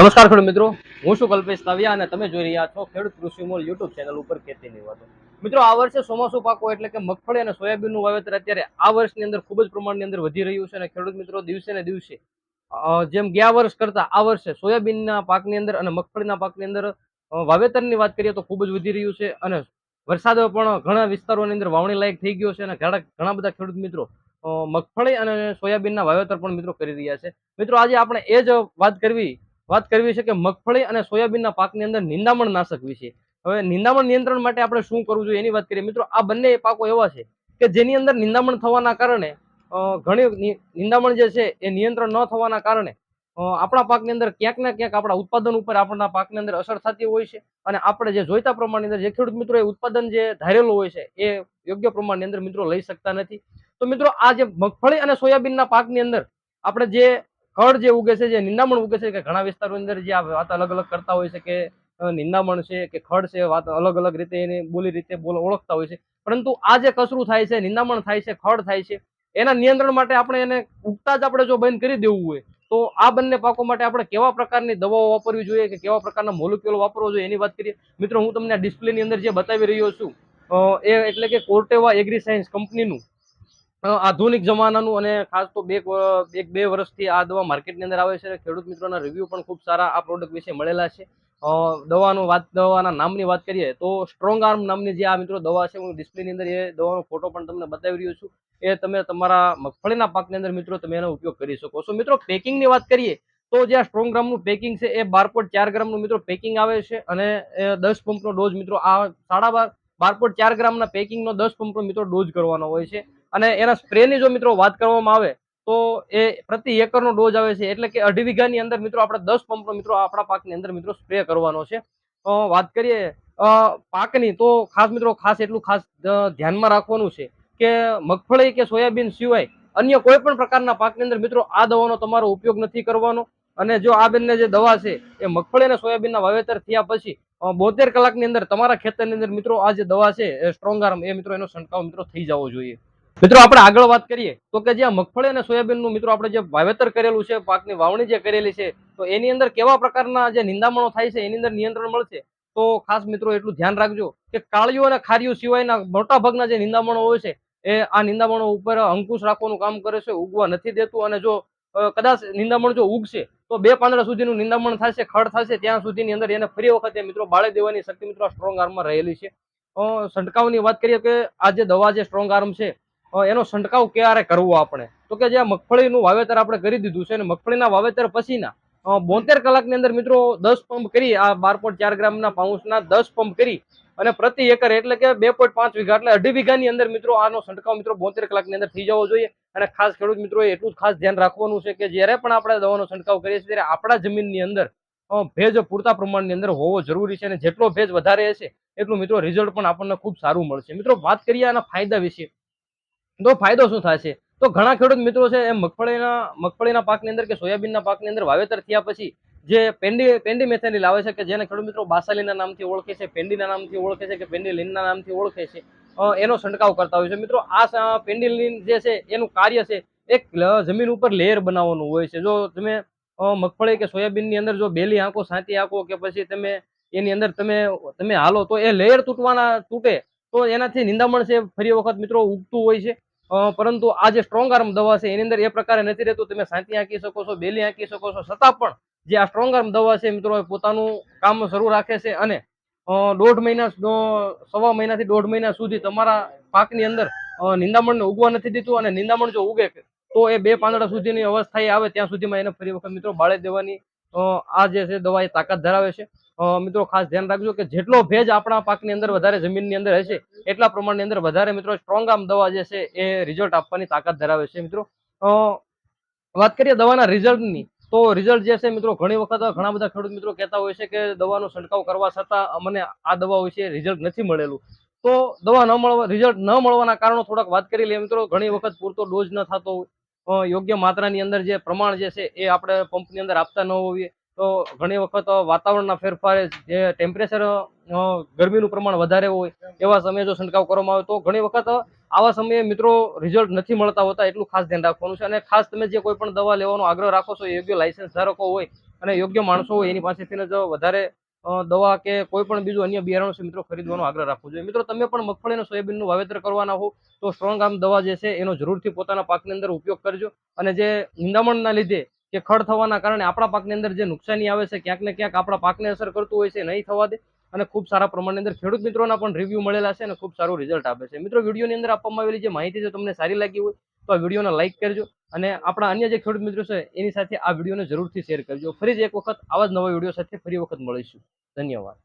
નમસ્કાર ખેડૂત મિત્રો. હું છું કલ્પેશ તાવ્યા અને તમે જોઈ રહ્યા છો ખેડૂત કૃષિ મોલ યુટ્યુબ ચેનલ ઉપર ખેતીની વાતો. મિત્રો, આ વર્ષે ચોમાસુ પાકો એટલે કે મગફળી અને સોયાબીનનું વાવેતર અત્યારે આ વર્ષની અંદર ખૂબ જ પ્રમાણની અંદર વધી રહ્યું છે અને ખેડૂત મિત્રો, દિવસે ને દિવસે જેમ ગયા વર્ષ કરતા આ વર્ષે સોયાબીનના પાકની અંદર અને મગફળીના પાકની અંદર વાવેતરની વાત કરીએ તો ખૂબ જ વધી રહ્યું છે અને વરસાદ પણ ઘણા વિસ્તારોની અંદર વાવણી લાયક થઈ ગયો છે અને ઘણા બધા ખેડૂત મિત્રો મગફળી અને સોયાબીનના વાવેતર પણ મિત્રો કરી રહ્યા છે. મિત્રો, આજે આપણે એ જ વાત કરવી વાત કરવી છે કે મગફળી અને સોયાબીનના પાકની અંદર નિંદામણ નાશક વિશે. હવે નિંદામણ નિયંત્રણ માટે આપણે શું કરવું જોઈએ એની વાત કરીએ. મિત્રો, આ બંને પાકો એવા છે કે જેની અંદર નિંદામણ થવાના કારણે ઘણી નિંદામણ જે છે એ નિયંત્રણ ન થવાના કારણે આપણા પાકની અંદર ક્યાંક ને ક્યાંક આપણા ઉત્પાદન ઉપર આપણા પાકની અંદર અસર થતી હોય છે. અને આપણે જે જોઈતા પ્રમાણની અંદર, જે ખેડૂત મિત્રો એ ઉત્પાદન જે ધારેલું હોય છે, એ યોગ્ય પ્રમાણની અંદર મિત્રો લઈ શકતા નથી. તો મિત્રો, આ જે મગફળી અને સોયાબીનના પાકની અંદર આપણે જે ખડ જે ઉગે છે, જે નિંદામણ ઉગે છે, કે ઘણા વિસ્તારોની અંદર જે આ વાત અલગ અલગ કરતા હોય છે કે નિંદામણ છે કે ખડ છે, વાત અલગ અલગ રીતે એની બોલી રીતે બોલ, ઓળખતા હોય છે. પરંતુ આ જે કચરું થાય છે, નિંદામણ થાય છે, ખડ થાય છે, એના નિયંત્રણ માટે આપણે એને ઉગતા જ આપણે જો બંધ કરી દેવું હોય, તો આ બંને પાકો માટે આપણે કેવા પ્રકારની દવાઓ વાપરવી જોઈએ કે કેવા પ્રકારના મોલિક્યુલ વાપરવો જોઈએ એની વાત કરીએ. મિત્રો, હું તમને આ ડિસ્પ્લેની અંદર જે બતાવી રહ્યો છું એ એટલે કે કોર્ટેવા એગ્રી સાયન્સ કંપનીનું આધુનિક જમાનાનું અને ખાસ તો બે એક બે વર્ષથી આ દવા માર્કેટની અંદર આવે છે. ખેડૂત મિત્રોના રિવ્યુ પણ ખૂબ સારા આ પ્રોડક્ટ વિશે મળેલા છે. દવાનું વાત, દવાના નામની વાત કરીએ તો સ્ટ્રોંગ આર્મ નામની જે આ મિત્રો દવા છે, હું ડિસ્પ્લેની અંદર એ દવાનો ફોટો પણ તમને બતાવી રહ્યો છું. એ તમે તમારા મગફળીના પાકની અંદર મિત્રો તમે એનો ઉપયોગ કરી શકો છો. મિત્રો પેકિંગની વાત કરીએ તો જે આ સ્ટ્રોંગ ગ્રામનું પેકિંગ છે, એ બાર પોઈન્ટ ચાર ગ્રામનું મિત્રો પેકિંગ આવે છે અને દસ પંપનો ડોઝ મિત્રો આ સાડા બાર બાર પોઈન્ટ ચાર ગ્રામના પેકિંગનો દસ પંપનો મિત્રો ડોઝ કરવાનો હોય છે. અને એના સ્પ્રેની જો મિત્રો વાત કરવામાં આવે, તો એ પ્રતિ એકરનો ડોઝ આવે છે. એટલે કે અઢી વીઘાની અંદર મિત્રો આપણે દસ પંપનો મિત્રો આપણા પાકની અંદર મિત્રો સ્પ્રે કરવાનો છે. વાત કરીએ પાકની, તો ખાસ મિત્રો ખાસ એટલું ખાસ ધ્યાનમાં રાખવાનું છે કે મગફળી કે સોયાબીન સિવાય અન્ય કોઈ પણ પ્રકારના પાકની અંદર મિત્રો આ દવાનો તમારો ઉપયોગ નથી કરવાનો. અને જો આ બંને જે દવા છે, એ મગફળી અને સોયાબીનના વાવેતર થયા પછી બોતેર કલાકની અંદર તમારા ખેતરની અંદર મિત્રો આ જે દવા છે સ્ટ્રોંગ આર્મ એ મિત્રો એનો છંટકાવ મિત્રો થઈ જવો જોઈએ. મિત્રો આપણે આગળ વાત કરીએ, તો કે જે આ મગફળી અને સોયાબીનનું મિત્રો આપણે જે વાવેતર કરેલું છે, પાકની વાવણી જે કરેલી છે, તો એની અંદર કેવા પ્રકારના જે નિંદામણો થાય છે, એની અંદર નિયંત્રણ મળશે? તો ખાસ મિત્રો એટલું ધ્યાન રાખજો કે કાળિયું અને ખારિયું સિવાયના મોટા ભાગના જે નિંદામણો હોય છે, એ આ નિંદામણો ઉપર અંકુશ રાખવાનું કામ કરે છે, ઉગવા નથી દેતું અને જો કદાચ નિંદામણ જો ઉગશે તો બે પાંદડા સુધીનું નિંદામણ થશે, ખડ થશે, ત્યાં સુધીની અંદર એને ફરી વખતે મિત્રો બાળી દેવાની શક્તિ મિત્રો સ્ટ્રોંગ આર્મમાં રહેલી છે. છંટકાવની વાત કરીએ કે આ જે દવા જે સ્ટ્રોંગ આર્મ છે એનો છંટકાવ ક્યારે કરવો આપણે? તો કે જે મગફળીનું વાવેતર આપણે કરી દીધું છે અને મગફળીના વાવેતર પછીના બોતેર કલાકની અંદર મિત્રો દસ પંપ કરી, આ બાર પોઈન્ટ ચાર ગ્રામના પાઉન્સના દસ પંપ કરી અને પ્રતિ એકર એટલે કે બે પોઈન્ટ પાંચ વીઘા, એટલે અઢી વીઘાની અંદર મિત્રો આનો છંટકાવ મિત્રો બોતેર કલાકની અંદર થઈ જવો જોઈએ. અને ખાસ ખેડૂત મિત્રો એટલું જ ખાસ ધ્યાન રાખવાનું છે કે જ્યારે પણ આપણે દવાનો છંટકાવ કરીએ છીએ, ત્યારે આપણા જમીનની અંદર ભેજ પૂરતા પ્રમાણની અંદર હોવો જરૂરી છે અને જેટલો ભેજ વધારે હશે, એટલું મિત્રો રિઝલ્ટ પણ આપણને ખૂબ સારું મળશે. મિત્રો વાત કરીએ આના ફાયદા વિશે, તો ફાયદો શું થશે? તો ઘણા ખેડૂત મિત્રો છે એ મગફળીના મગફળીના પાકની અંદર કે સોયાબીનના પાકની અંદર વાવેતર થયા પછી જે પેન્ડી પેન્ડી મેથેનિલ આવે છે કે જેને ખેડૂત મિત્રો બાસાલીના નામથી ઓળખે છે પેન્ડીના નામથી ઓળખે છે કે પેન્ડીલિનના નામથી ઓળખે છે એનો છંટકાવ કરતા હોય છે. મિત્રો, આ પેન્ડિલિન જે છે એનું કાર્ય છે એક જમીન ઉપર લેયર બનાવવાનું હોય છે. જો તમે મગફળી કે સોયાબીનની અંદર જો બેલી આંકો સાંતી આંકો કે પછી તમે એની અંદર તમે તમે હાલો તો એ લેયર તૂટવાના તૂટે તો એનાથી નિંદામણ છે. ફરી વખત મિત્રો ઉગતું હોય છે. પરંતુ આ જે સ્ટ્રોંગ આર્મ દવા છે, એની અંદર એ પ્રકારે નથી રહેતું. તમે સાંતી આંકી શકો છો, બેલી આંકી શકો છો, છતાં પણ જે આ સ્ટ્રોંગ આર્મ દવા છે, મિત્રો પોતાનું કામ શરૂ રાખે છે અને દોઢ મહિના સવા મહિનાથી દોઢ મહિના સુધી તમારા પાકની અંદર નિંદામણને ઉગવા નથી દીધું અને નિંદામણ જો ઉગે તો એ બે પાંદડા સુધીની અવસ્થાએ આવે, ત્યાં સુધીમાં એને ફરી વખત, મિત્રો, બાળી દેવાની આ જે છે દવા એ તાકાત ધરાવે છે. મિત્રો, ખાસ ધ્યાન રાખજો કે જેટલો ભેજ આપણા પાકની અંદર વધારે જમીનની અંદર હશે, એટલા પ્રમાણની અંદર વધારે મિત્રો સ્ટ્રોંગ આમ દવા જે છે એ રિઝલ્ટ આપવાની તાકાત ધરાવે છે, મિત્રો. વાત કરીએ દવાના રિઝલ્ટની તો રિઝલ્ટ જે છે, મિત્રો, ઘણી વખત ઘણા બધા ખેડૂત મિત્રો કહેતા હોય છે કે દવાનો છંટકાવ કરવા છતાં મને આ દવા વિશે રિઝલ્ટ નથી મળેલું. તો દવા ન મળવા રિઝલ્ટ ન મળવાના કારણો થોડાક વાત કરી લઈએ, મિત્રો. ઘણી વખત પૂરતો ડોઝ ન થતો હોય યોગ્ય માત્રાની અંદર જે પ્રમાણ જે છે એ આપણે પંપની અંદર આપતા ન હોઈએ. તો ઘણી વખત વાતાવરણના ફેરફારે જે ટેમ્પરેચર ગરમીનું પ્રમાણ વધારે હોય એવા સમયે જો છંટકાવ કરવામાં આવે તો ઘણી વખત આવા સમયે મિત્રો રિઝલ્ટ નથી મળતા હોતા એટલું ખાસ ધ્યાન રાખવાનું છે. અને ખાસ તમે જે કોઈ પણ દવા લેવાનો આગ્રહ રાખો છો યોગ્ય લાયસન્સ ધારકો હોય અને યોગ્ય માણસો હોય, એની પાસેથી જ વધારે દવા કે કોઈ પણ બીજું અન્ય બિયારણો છે મિત્રો ખરીદવાનો આગ્રહ રાખવો જોઈએ. મિત્રો તમે પણ મગફળી સોયાબીનનું વાવેતર કરવાના હો, તો સ્ટ્રોંગ આર્મ દવા જે છે એનો જરૂરથી પોતાના પાકની અંદર ઉપયોગ કરજો. અને જે નિંદામણના લીધે કે ખડ થવાના કારણે આપણા પાકની અંદર જે નુકસાની આવે છે, ક્યાંક ને ક્યાંક આપણા પાકને અસર કરતું હોય છે, નહીં થવા દે. અને ખૂબ સારા પ્રમાણની અંદર ખેડૂત મિત્રોના પણ રિવ્યૂ મળેલા છે અને ખૂબ સારું રિઝલ્ટ આપે છે. મિત્રો, વિડીયોની અંદર આપવામાં આવેલી જે માહિતી છે, તમને સારી લાગી હોય, તો આ વિડીયોને લાઇક કરજો અને આપણા અન્ય જે ખેડૂત મિત્રો છે, એની સાથે આ વિડીયોને જરૂરથી શેર કરજો. ફરી જ એક વખત આવા જ નવા વીડિયો સાથે ફરી વખત મળીશું. ધન્યવાદ.